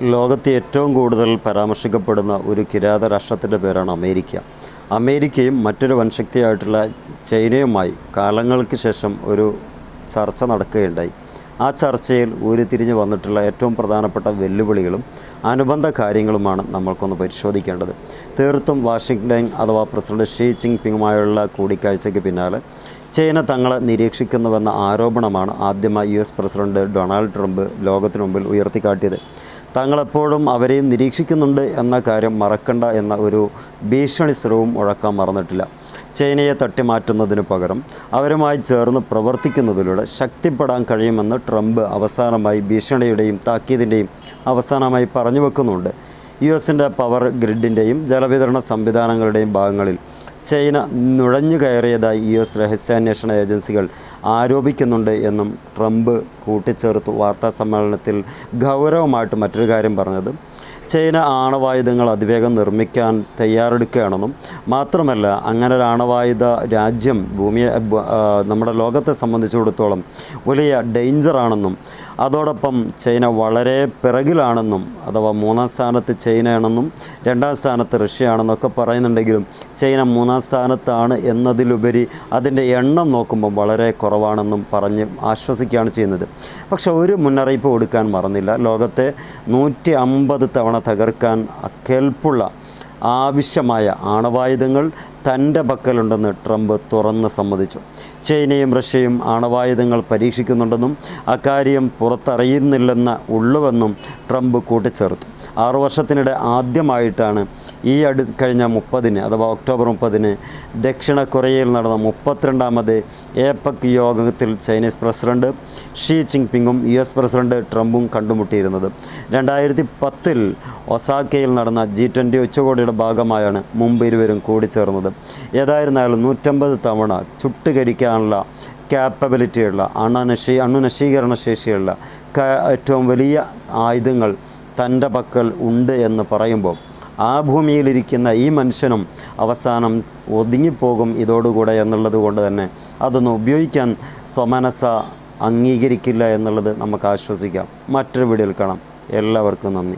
ലോകത്തെ ഏറ്റവും കൂടുതൽ പരാമർശിക്കപ്പെടുന്ന ഒരു കിരാത രാഷ്ട്രത്തിന്റെ പേരാണ് അമേരിക്ക. അമേരിക്കയും മറ്റൊരു വൻശക്തിയായിട്ടുള്ള ചൈനയുമായി കാലങ്ങൾക്ക് ശേഷം ഒരു ചർച്ച നടക്കുകയുണ്ടായി. ആ ചർച്ചയിൽ ഉരുത്തിരിഞ്ഞ് വന്നിട്ടുള്ള ഏറ്റവും പ്രധാനപ്പെട്ട വെല്ലുവിളികളും അനുബന്ധ കാര്യങ്ങളുമാണ് നമ്മൾക്കൊന്ന് പരിശോധിക്കേണ്ടത്. തീർത്തും വാഷിങ്ടൺ അഥവാ പ്രസിഡന്റ് ഷീ ജിങ് പിങ്ങുമായുള്ള കൂടിക്കാഴ്ചയ്ക്ക് പിന്നാലെ ചൈന തങ്ങളെ നിരീക്ഷിക്കുന്നുവെന്ന ആരോപണമാണ് ആദ്യമായി U S president Donald Trump ലോകത്തിനു മുമ്പിൽ ഉയർത്തിക്കാട്ടിയത്. തങ്ങളെപ്പോഴും അവരെയും നിരീക്ഷിക്കുന്നുണ്ട് എന്ന കാര്യം മറക്കണ്ട എന്ന ഒരു ഭീഷണി സ്വരവും മുഴക്കാൻ മറന്നിട്ടില്ല. ചൈനയെ തട്ടിമാറ്റുന്നതിന് പകരം അവരുമായി ചേർന്ന് പ്രവർത്തിക്കുന്നതിലൂടെ ശക്തിപ്പെടാൻ കഴിയുമെന്ന് ട്രംപ് അവസാനമായി ഭീഷണിയുടെയും താക്കീതിന്റെയും അവസാനമായി പറഞ്ഞു വെക്കുന്നുണ്ട് യു എസിന്റെ പവർ ഗ്രിഡിന്റെയും ജലവിതരണ സംവിധാനങ്ങളുടെയും ഭാഗങ്ങളിൽ ചൈന നുഴഞ്ഞു കയറിയതായി യു എസ് രഹസ്യാന്വേഷണ ഏജൻസികൾ ആരോപിക്കുന്നുണ്ട് എന്നും ട്രംപ് കൂട്ടിച്ചേർത്തു വാർത്താ സമ്മേളനത്തിൽ ഗൗരവമായിട്ട് മറ്റൊരു കാര്യം പറഞ്ഞത്. ചൈന ആണവായുധങ്ങൾ അതിവേഗം നിർമ്മിക്കാൻ തയ്യാറെടുക്കുകയാണെന്നും മാത്രമല്ല അങ്ങനെ ഒരു ആണവായുധ രാജ്യം ഭൂമിയെ നമ്മുടെ ലോകത്തെ സംബന്ധിച്ചിടത്തോളം വലിയ ഡേഞ്ചറാണെന്നും അതോടൊപ്പം ചൈന വളരെ പിറകിലാണെന്നും അഥവാ മൂന്നാം സ്ഥാനത്ത് ചൈനയാണെന്നും രണ്ടാം സ്ഥാനത്ത് റഷ്യയാണെന്നൊക്കെ പറയുന്നുണ്ടെങ്കിലും ചൈന മൂന്നാം സ്ഥാനത്താണ് എന്നതിലുപരി അതിന്റെ എണ്ണം നോക്കുമ്പോൾ വളരെ കുറവാണെന്നും പറഞ്ഞ് ആശ്വസിക്കുകയാണ് ചെയ്യുന്നത്. പക്ഷേ ഒരു മുന്നറിയിപ്പ് കൊടുക്കാൻ മറന്നില്ല. ലോകത്തെ നൂറ്റി അമ്പത് തവണ തകർക്കാൻ കേൾപ്പുള്ള ആവശ്യമായ ആണവായുധങ്ങൾ തന്റെ പക്കലുണ്ടെന്ന് ട്രംപ് തുറന്ന് സമ്മതിച്ചു. ചൈനയും റഷ്യയും ആണവായുധങ്ങൾ പരീക്ഷിക്കുന്നുണ്ടെന്നും അക്കാര്യം പുറത്തറിയുന്നില്ലെന്ന ഉള്ളുവെന്നും ട്രംപ് കൂട്ടിച്ചേർത്തു. ആറു വർഷത്തിനിടെ ആദ്യമായിട്ടാണ് ഈ അടു കഴിഞ്ഞ മുപ്പതിന് അഥവാ ഒക്ടോബർ മുപ്പതിന് ദക്ഷിണ കൊറിയയിൽ നടന്ന മുപ്പത്തിരണ്ടാമത് ഏപക് യോഗത്തിൽ ചൈനീസ് പ്രസിഡന്റ് ഷീ ജിൻപിങ്ങും യു എസ് പ്രസിഡന്റ് ട്രംപും കണ്ടുമുട്ടിയിരുന്നത്. രണ്ടായിരത്തി പത്തിൽ ഒസാക്കയിൽ നടന്ന ജി ട്വന്റി ഉച്ചകോടിയുടെ ഭാഗമായാണ് മുമ്പ് ഇരുവരും കൂടിച്ചേർന്നത്. ഏതായിരുന്നാലും നൂറ്റമ്പത് തവണ ചുട്ടുകരിക്കാനുള്ള ക്യാപ്പബിലിറ്റിയുള്ള അണുനശീ അണുനശീകരണ ശേഷിയുള്ള ഏറ്റവും വലിയ ആയുധങ്ങൾ തന്റെ പക്കൽ ഉണ്ട് എന്ന് പറയുമ്പോൾ ആ ഭൂമിയിലിരിക്കുന്ന ഈ മനുഷ്യനും അവസാനം ഒതുങ്ങിപ്പോകും ഇതോടുകൂടെ എന്നുള്ളത് കൊണ്ട് തന്നെ അതൊന്ന് ഉപയോഗിക്കാൻ സ്വമനസ അംഗീകരിക്കില്ല എന്നുള്ളത് നമുക്ക് ആശ്വസിക്കാം. മറ്റൊരു വീഡിയോയിൽ കാണാം. എല്ലാവർക്കും നന്ദി.